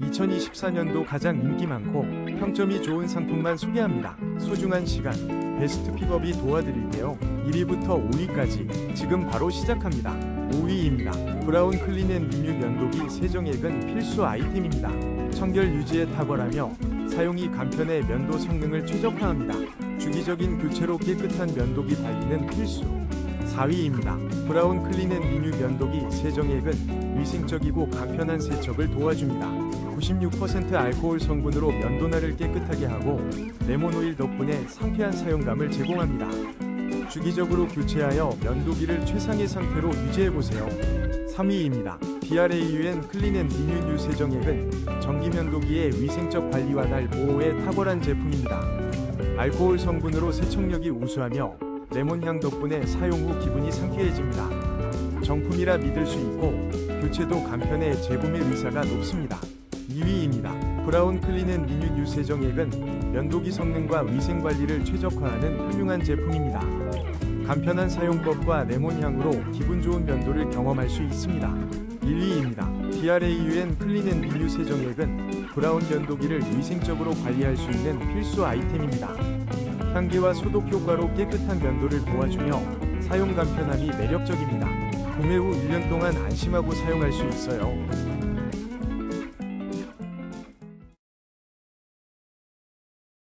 2024년도 가장 인기 많고 평점이 좋은 상품만 소개합니다. 소중한 시간, 베스트 픽업이 도와드릴게요. 1위부터 5위까지 지금 바로 시작합니다. 5위입니다. 브라운 클린 앤 리뉴 면도기 세정액은 필수 아이템입니다. 청결 유지에 탁월하며 사용이 간편해 면도 성능을 최적화합니다. 주기적인 교체로 깨끗한 면도기 관리는 필수. 4위입니다. 브라운 클린 앤 리뉴 면도기 세정액은 위생적이고 간편한 세척을 도와줍니다. 96% 알코올 성분으로 면도날을 깨끗하게 하고 레몬 오일 덕분에 상쾌한 사용감을 제공합니다. 주기적으로 교체하여 면도기를 최상의 상태로 유지해 보세요. 3위입니다. BRAUN 클린 앤 리뉴 뉴 세정액은 전기 면도기의 위생적 관리와 날 보호에 탁월한 제품입니다. 알코올 성분으로 세척력이 우수하며 레몬향 덕분에 사용 후 기분이 상쾌해집니다. 정품이라 믿을 수 있고 교체도 간편해 재구매 의사가 높습니다. 2위입니다. 브라운 클린 앤 리뉴 뉴 세정액은 면도기 성능과 위생 관리를 최적화하는 훌륭한 제품입니다. 간편한 사용법과 레몬 향으로 기분 좋은 면도를 경험할 수 있습니다. 1위입니다. BRAUN 클린 앤 리뉴 세정액은 브라운 면도기를 위생적으로 관리할 수 있는 필수 아이템입니다. 향기와 소독 효과로 깨끗한 면도를 도와주며 사용 간편함이 매력적입니다. 구매 후 1년 동안 안심하고 사용할 수 있어요.